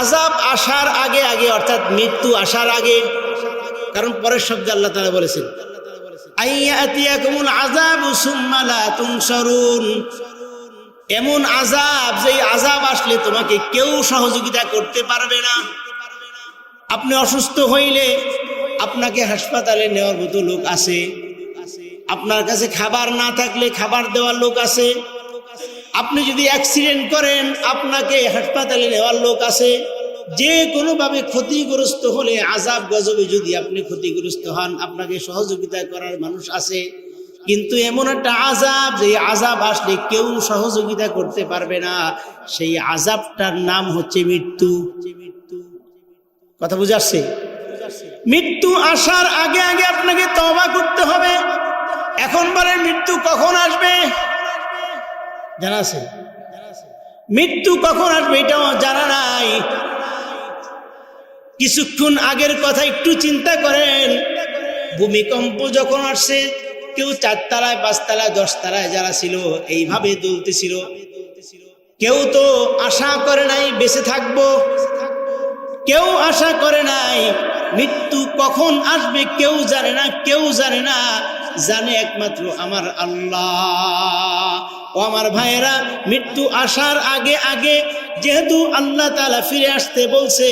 আযাব। আসার আগে আগে, অর্থাৎ মৃত্যু আসার আগে, কারণ পরের শব্দে আল্লাহ তাআলা বলেছেন এমন আযাব, যেই আযাব আসলে তোমাকে কেউ সহযোগিতা করতে পারবে না। আপনি অসুস্থ হইলে আপনাকে হাসপাতালে নেওয়ার মতো লোক আছে। আপনার কাছে খাবার না থাকলে খাবার দেওয়ার লোক আছে। আপনি যদি অ্যাক্সিডেন্ট করেন, আপনাকে হাসপাতালে নেওয়ার লোক আছে। যে কোনোভাবে ক্ষতিগ্রস্ত হলে আজাব গজবে যদি আপনি ক্ষতিগ্রস্ত হন, আপনাকে সহযোগিতা করার মানুষ আছে। কিন্তু এমন একটা আজাব যে আজাব আসলে কেউ সহযোগিতা করতে পারবে না। সেই আজাবটার নাম হচ্ছে মৃত্যু। কথা বুঝাচ্ছে মৃত্যু আসার আগে আগে আপনাকে তবা করতে হবে। এখন বলেন মৃত্যু কখন আসবে? জানা আছে? মৃত্যু কখন আসবে এটাও জানা নাই। কিছুক্ষণ আগের কথা একটু চিন্তা করেন। ভূমিকম্প যখন আসছে, কেউ চারতলায়, পাঁচতলায়, দশতলায় যারা ছিল, এইভাবে দুলতেছিল। কেউ তো আশা করে নাই, বেঁচে থাকব। কেউ আশা করে নাই, মৃত্যু কখন আসবে কেউ জানে না, কেউ জানে না। জানে একমাত্র আমার আল্লাহ। ও আমার ভাইয়েরা, মৃত্যু আসার আগে আগে যেহেতু আল্লাহ তালা ফিরে আসতে বলছে,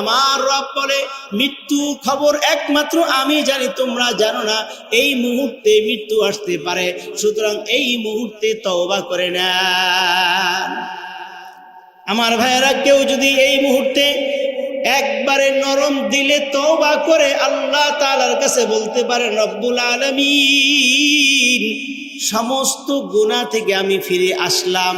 আমার রব বলে, মৃত্যু খবর একমাত্র আমি জানি, তোমরা জানো না, এই মুহূর্তে মৃত্যু আসতে পারে, সুতরাং এই মুহূর্তে তওবা করে না আমার ভাইয়েরা, কেউ যদি এই মুহূর্তে একবারে নরম দিলে তওবা করে আল্লাহ তাআলার কাছে বলতে পারে, রব্বুল আলামিন, সমস্ত গুনাহ থেকে আমি ফিরে আসলাম,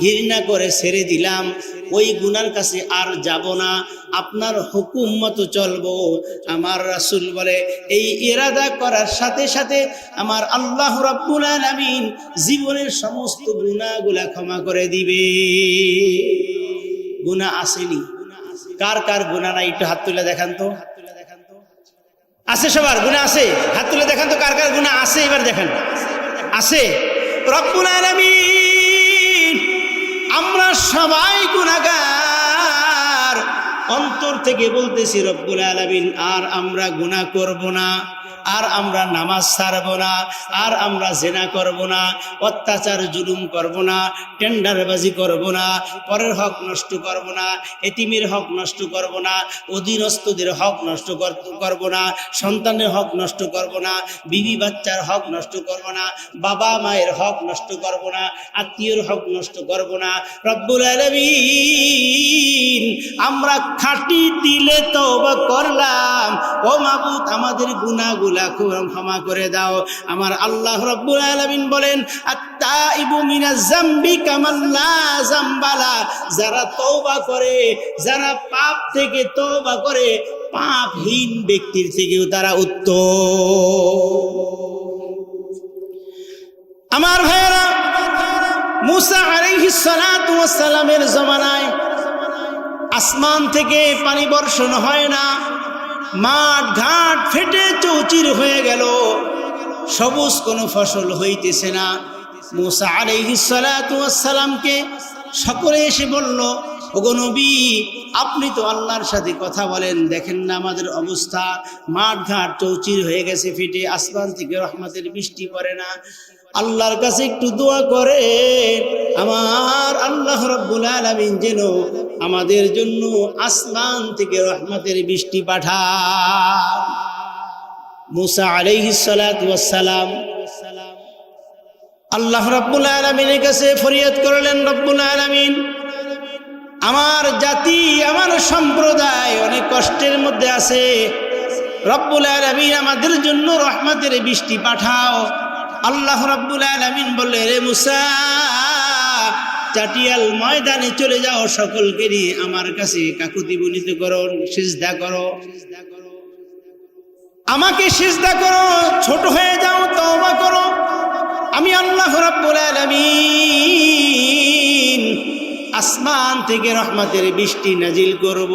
ঘৃণা করে ছেড়ে দিলাম, ওই গুনার কাছে আর যাব না, আপনার হুকুম মতো চলবো। আমার রাসুল বলে, এই ইরাদা করার সাথে সাথে আমার আল্লাহ রাব্বুল আলামিন জীবনের সমস্ত গুণাগুলা ক্ষমা করে দিবে। গুনাহ আসেনি। কার কার গুণা নাই, একটু হাত তুলে দেখান তো। আছে সবার গুণা আছে? হাত তুলে দেখান তো, কার কার গুণা আছে, এবার দেখান। আছে? আমরা সবাই গুণাগার অন্তর থেকে বলতেছি, রব্বুল আলামিন, আর আমরা গুণা করব না। আর আমরা নামাজ ছাড়বো না আর আমরা জেনা করব না অত্যাচার জুলুম করব না টেন্ডারবাজি করব না পরের হক নষ্ট করব না এতিমের হক নষ্ট করব না অধীনস্থদের হক নষ্ট করব না সন্তানের হক নষ্ট করব না বিবি বাচ্চার হক নষ্ট করব না বাবা মায়ের হক নষ্ট করব না আত্মীয়র হক নষ্ট করব না রব্বুল আলামিন আমরা খাঁটি দিলে তো করলাম ও মাবুদ আমাদের ক্ষমা করে দাও। আমার আল্লাহ রব্বুল আলামিন বলেন যারা তওবা করে, যারা পাপ থেকে তওবা করে, পাপহীন ব্যক্তির থেকেও তারা আমার ভাইয়েরা, মুসা জমানায় আসমান থেকে পানি বর্ষণ হয় না। মাঠ ঘাট ফেটে চৌচির হয়ে গেল। সবুজ কোনো ফসল হইতেছে না। মুসা আলাইহিসালামকে সকলে এসে বলল নবী, আপনি তো আল্লাহর সাথে কথা বলেন। দেখেন না আমাদের অবস্থা। মাঠ ঘাট চৌচির হয়ে গেছে, ফেটে। আসমান থেকে রহমতের বৃষ্টি পড়ে না। আল্লাহর কাছে একটু দোয়া করে, আমার আল্লাহ রব্বুল আলামিন যেন আমাদের জন্য আসমান থেকে রহমতের বৃষ্টি পাঠা মুসা আলাইহিস সালাতু ওয়াস সালাম আল্লাহ রব্বুল আলামিনের কাছে ফরিয়াদ করলেন, রব্বুল আলামিন, আমার জাতি, আমার সম্প্রদায় অনেক কষ্টের মধ্যে আছে। রব্বুল আলামিন আমাদের জন্য রহমতের বৃষ্টি পাঠাও। আল্লাহ রাব্বুল আলামিন বললে রে মুসা, চাটিয়াল ময়দানে চলে যাও সকলকে নিয়ে আমার কাছে কাকুতি বলিতে করো, সিজদা করো। আমাকে সিজদা করো, ছোট হয়ে যাও, তওবা করো। আমি আল্লাহ রাব্বুল আলামিন আসমান থেকে রহমতের বৃষ্টি নাজিল করব।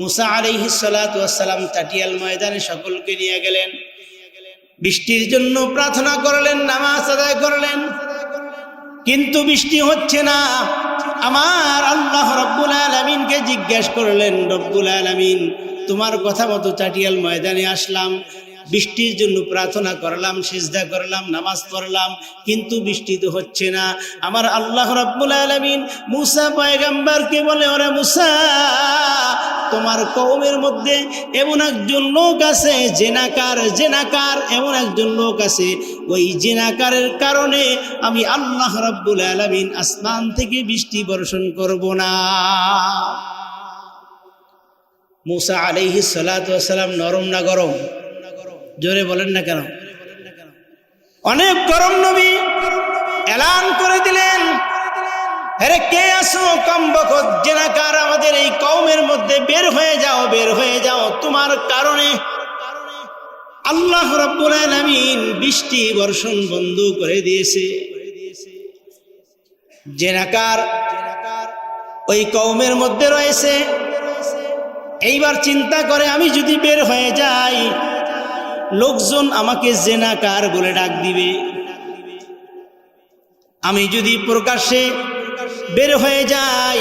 মুসা আলাইহিস সালাতু ওয়াস সালাম চাটিয়াল ময়দানে সকলকে নিয়ে গেলেন। বৃষ্টির জন্য প্রার্থনা করলেন, নামাজ আদায় করলেন। কিন্তু বৃষ্টি হচ্ছে না। আমার আল্লাহ রব্বুল আলমিনকে জিজ্ঞেস করলেন, রব্বুল আলমিন, তোমার কথা মতো চাটিয়াল ময়দানে আসলাম। বৃষ্টির জন্য প্রার্থনা করলাম, সিজদা করলাম, নামাজ পড়লাম, কিন্তু বৃষ্টি তো হচ্ছে না। আমার আল্লাহ রব্বুল আলমিন মুসা পয়গাম্বারকে বলে, ওরে মুসা, তোমার কৌমের মধ্যে এমন একজন লোক আছে, জেনাকার জেনাকার, এমন একজন লোক আছে। ওই জেনাকারের কারণে আমি আল্লাহ রব্বুল আলমিন আসমান থেকে বৃষ্টি বর্ষণ করব না। মুসা আলাইহি সালাম নরম না গরম? জোরে বলেন না কেন? অনেক গরম নবী এলান করে দিলেন। আরে কে আসো কম বখত জেনাকার আমাদের এই কৌমের মধ্যে বের হয়ে যাও, বের হয়ে যাও। তোমার কারণে আল্লাহ রব্বুল আলামিন বৃষ্টি বর্ষণ বন্ধ করে দিয়েছে। জেনাকার ওই কৌমের মধ্যে রয়েছে। এইবার চিন্তা করে আমি যদি বের হয়ে যাই লোকজন আমাকে জেনাকার বলে ডাক দিবে। আমি যদি প্রকাশ্যে বের হয়ে যাই,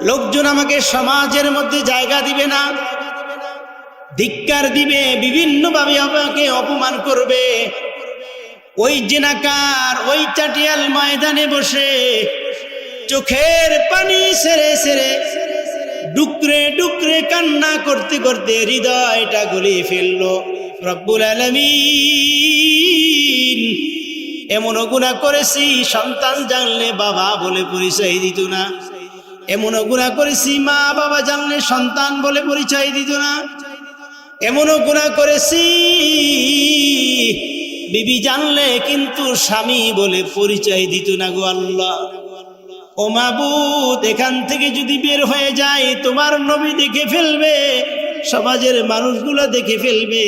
লোকজন আমাকে সমাজের মধ্যে জায়গা দিবে না, ধিক্কার দিবে, বিভিন্নভাবে আমাকে অপমান করবে। ওই জেনাকার ওই চাটিয়াল ময়দানে বসে চোখের পানি সেরে সেরে ডুকরে ডুকরে কান্না করতে করতে হৃদয়টা গলিয়ে ফেলল। রব্বুল আলমিন, এমনও গুণা করেছি, সন্তান জানলে বাবা বলে পরিচয় দিত না। এমনও গুণা করেছি, মা বাবা জানলে সন্তান বলে পরিচয় দিত না। এমনও গুণা করেছি, বিবি জানলে কিন্তু স্বামী বলে পরিচয় দিত না গো আল্লাহ। ও মাবুদ, এখান থেকে যদি বের হয়ে যায়, তোমার নবী দেখে ফেলবে, সমাজের মানুষগুলো দেখে ফেলবে।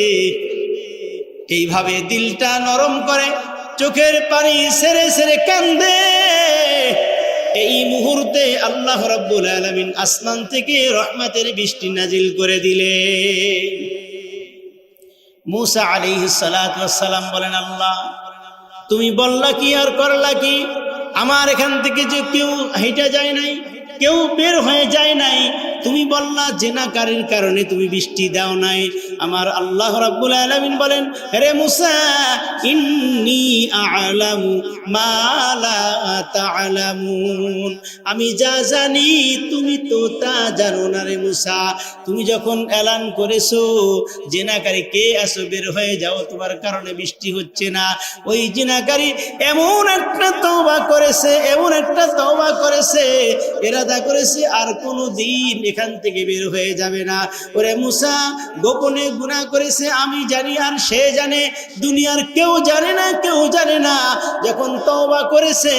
এইভাবে দিলটা নরম করে, চোখের পানি সেরে সেরে কান্দে। এই মুহূর্তে আল্লাহ রব্বুল আলমিন আসমান থেকে রহমাতের বৃষ্টি নাজিল করে দিলে। মুসা আলী সালাম বলেন, আল্লাহ, তুমি বললা কি আর করলা কি? আমার এখান থেকে যে কেউ হেঁটে যায় নাই কেউ বের হয়ে যায় নাই তুমি বললা, জেনাকারীর কারণে তুমি বৃষ্টি দাও নাই। আমার আল্লাহ রাব্বুল আলামিন বলেন রে মুসা, ইন্নি আ'লামু মা লা তা'লামুন। আমি যা জানি, তুমি তো তা জানো না রে মুসা। তুমি যখন এলান করেছ, জেনাকারী কে আসো বের হয়ে যাও, তোমার কারণে বৃষ্টি হচ্ছে না। ওই জেনাকারী এমন একটা তওবা করেছে, এমন একটা তওবা করেছে, এরাদা করেছে, আর কোনো দিন এখান থেকে বের হয়ে যাবে না। ওরে মুসা, গোপনে গুনাহ করেছে, আমি জানি আর সে জানে। দুনিয়ার কেউ জানে না, কেউ জানে না। যখন তওবা করেছে,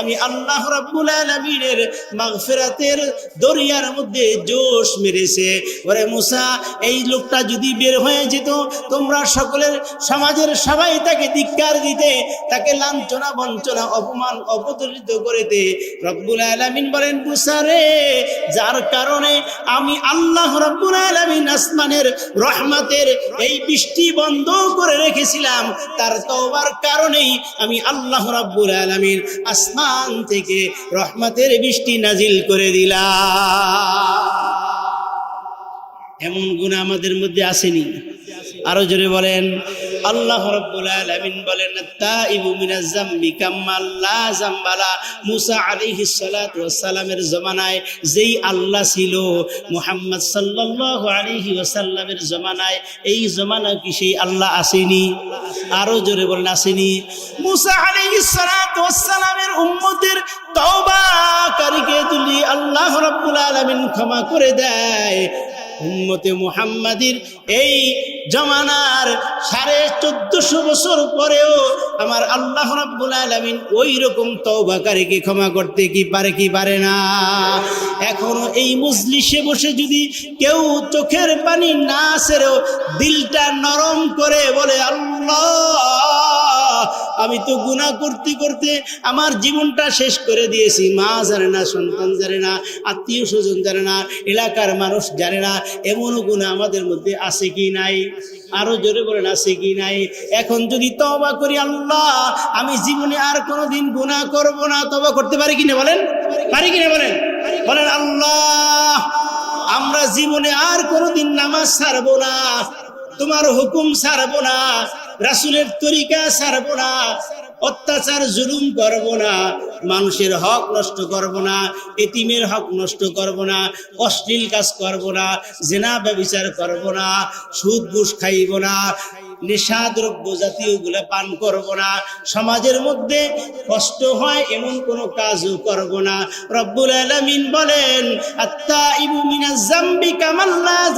আমি আল্লাহ রাব্বুল আলামিনের মাগফিরাতের দরিয়ার মধ্যে জোশ মেরেছে। ওরে মুসা, এই লোকটা যদি বের হয়ে যেত, তোমরা সকলের সমাজের সবাই তাকে ধিক্কার দিতে, তাকে লাঞ্ছনা, বঞ্চনা, অপমান অপতরিত করেতে রব্বুল আলামিন বলেন, মুসা রে, যার কারণে আমি আল্লাহ রব্বুল আলামিন আসমানের রহমতের এই বৃষ্টি বন্ধ করে রেখেছিলাম। তার তওবার কারণেই আমি আল্লাহ রব্বুল আলামিন আসমান থেকে রহমতের বৃষ্টি নাজিল করে দিলাম। এমন গুণ আমাদের মধ্যে আসেনি। আরও জোরে বলেন, আল্লাহ রাব্বুল আলামিন বলেন তাইবু মিনাজ জামবি কাম্মাল লা জামবালা। মুসা আলাইহিস সালাতু জমানায় যেই আল্লাহ ছিল, মুহাম্মদ সাল্লাল্লাহু আলাইহি ওয়াসাল্লামের জমানায় এই জমানা কি সেই আল্লাহ আসেনি? আরও জোরে বলেন, আসেনি। মুসা আলাইহিস সালাতু আল্লাহ রাব্বুল আলামিন ক্ষমা করে দেয় উম্মতে মুহাম্মাদির এই জমানার সাড়ে চোদ্দশো বছর পরেও আমার আল্লাহ রাব্বুল আলামিন ওই রকম তওবাকারীকে ক্ষমা করতে কি পারে কি পারে না? এখনও এই মজলিসে বসে যদি কেউ চোখের পানি না সেরেও দিলটা নরম করে বলে, আল্লাহ! আমি তো গুনাহ করতে করতে আমার জীবনটা শেষ করে দিয়েছি। মা জানে না, সন্তান জানে না, আত্মীয় স্বজন জানে না, এলাকার মানুষ জানে না এমনও গুণা আমাদের মধ্যে আছে কি নাই? আরও জোরে বলেন, আছে কি নাই? এখন যদি তবা করি, আল্লাহ, আমি জীবনে আর কোনোদিন গুণা করব না তবা করতে পারি কিনা বলেন? পারি কিনা বলেন? বলেন, আল্লাহ, আমরা জীবনে আর কোনোদিন নামাজ ছাড়বো না, তোমার হুকুম ছাড়বো না রাসুলের তরিকা ছাড়ব না, অত্যাচার, জুলুম করব না, মানুষের হক নষ্ট করব না, এতিমের হক নষ্ট করব না, অশ্লীল কাজ করব না, জেনা ব্যবচার করব না সুদ ঘুষ খাইব না নেশা দ্রব্য জাতীয়গুলা পান করব না। সমাজের মধ্যে কষ্ট হয়, এমন কোনো কাজও করব না। রব্বুল আলামিন বলেন আত্তা ইবু মিনাজ জামবি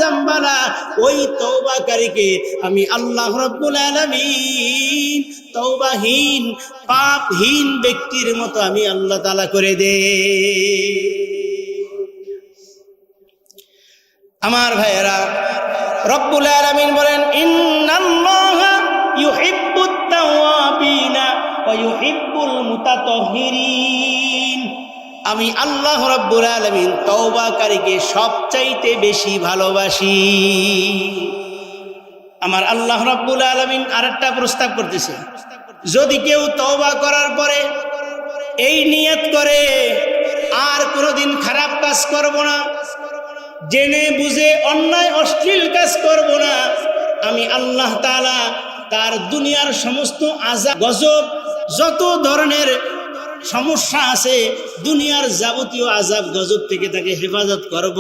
জামবালা। ওই তওবাকারীকে আমি আল্লাহ রব্বুল আলামিন তওবাহীন, পাপহীন ব্যক্তির মতো আমি আল্লাহ তাআলা করে দে। আমার ভাইয়েরা রব্বুল আলামিন বলেন আমি আল্লাহ রব্বুল আলামিন তওবাকারীকে সবচাইতে বেশি ভালোবাসি। আমার আল্লাহ রব্বুল আলামিন আরেকটা প্রস্তাব করতেছে, যদি কেউ তওবা করার পরে এই নিয়ত করে, আর কোনোদিন খারাপ কাজ করব না জেনে বুঝে অন্যায়, অশ্লীল কাজ করব না। আমি আল্লাহ তালা তার দুনিয়ার সমস্ত আজাদ গজব, যত ধরনের সমস্যা আছে, দুনিয়ার যাবতীয় আজাব গজব থেকে তাকে হেফাজত করব,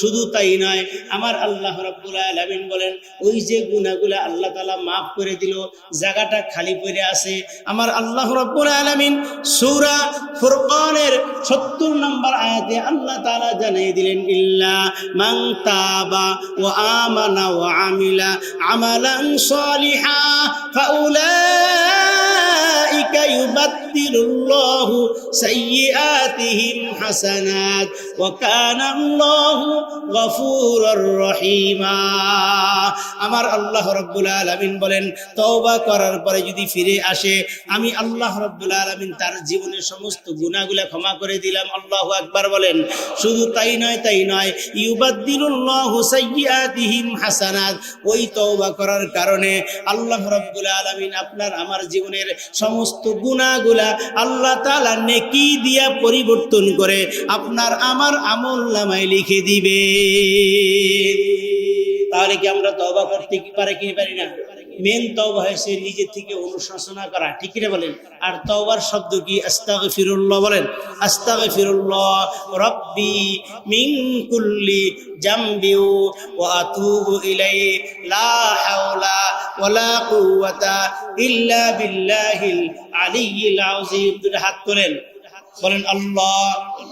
শুধু তাই নয়, আমার আল্লাহ রাব্বুল বলেন, ওই যে গুনাহগুলো আল্লাহ তালা মাফ করে দিল, জায়গাটা খালি পড়ে আছে। আমার আল্লাহ রাব্বুল সূরা ফুরকানের 70 নম্বর আয়াতে আল্লাহ তালা জানিয়ে দিলেন, ইল্লা মান তাবা ওয়া আমানা ওয়া আমিলা আমালান সালিহা, ফাউলাইকা ইউবাদদিলুল্লাহু সাইয়্যাতিহিম হাসানাত ওয়া কানা আল্লাহু গফুরুর রহিমা আমার আল্লাহ রাব্বুল আলামিন বলেন, তওবা করার পরে যদি ফিরে আসে, আমি আল্লাহ রাব্বুল আলামিন তার জীবনের সমস্ত গুনাহগুলো ক্ষমা করে দিলাম। আল্লাহু আকবার বলেন, শুধু তাই নয় তাই নয়, ইউবাদদিলুল্লাহু সাইয়্যাতিহিম হাসানাত। ওই তওবা করার কারণে আল্লাহ রাব্বুল আলামিন আপনার, আমার জীবনের সমস্ত গুনাহগুলা আল্লাহ তাআলা নেকি দিয়া পরিবর্তন করে আপনার আমার আমল নামায় লিখে দিবে। তাহলে কি আমরা তওবা করতে কি পারে কি পারি না? মেন তওবা হয়েছে নিজে থেকে অনুশাসনা করা, ঠিক কিনা বলেন? আর তবার শব্দ কি? আস্তাগফিরুল্লাহ বলেন। আস্তাগফিরুল্লাহ, রব্বি মিন কুল্লি জামবি ওয়া আতুবু ইলাইহি, লা হাওলা ওয়ালা কুওয়াতা ইল্লা বিল্লাহিল আলিয়্যিল আযীম। দুটো হাত তোলেন। বলেন, আল্লাহ,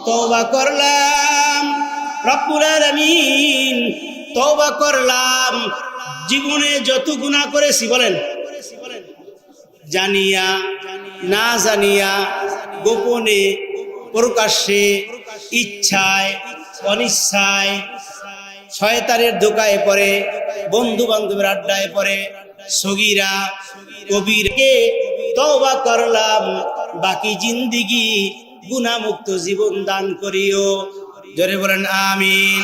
তওবা করলাম, রব্বুল আলামিন, তওবা করলাম, জীবনে যত গুনাহ করেছি, বলেন। জানিয়া, না জানিয়া, গোপনে, প্রকাশ্যে, ইচ্ছায়, অনিচ্ছায়, শয়তানের দোকায় পড়ে বন্ধু বান্ধবের আড্ডায় পড়ে সগিরা কবিরকে তওবা করলাম। বাকি জিন্দিগি গুণামুক্ত জীবন দান করিও। জোরে বলেন আমিন।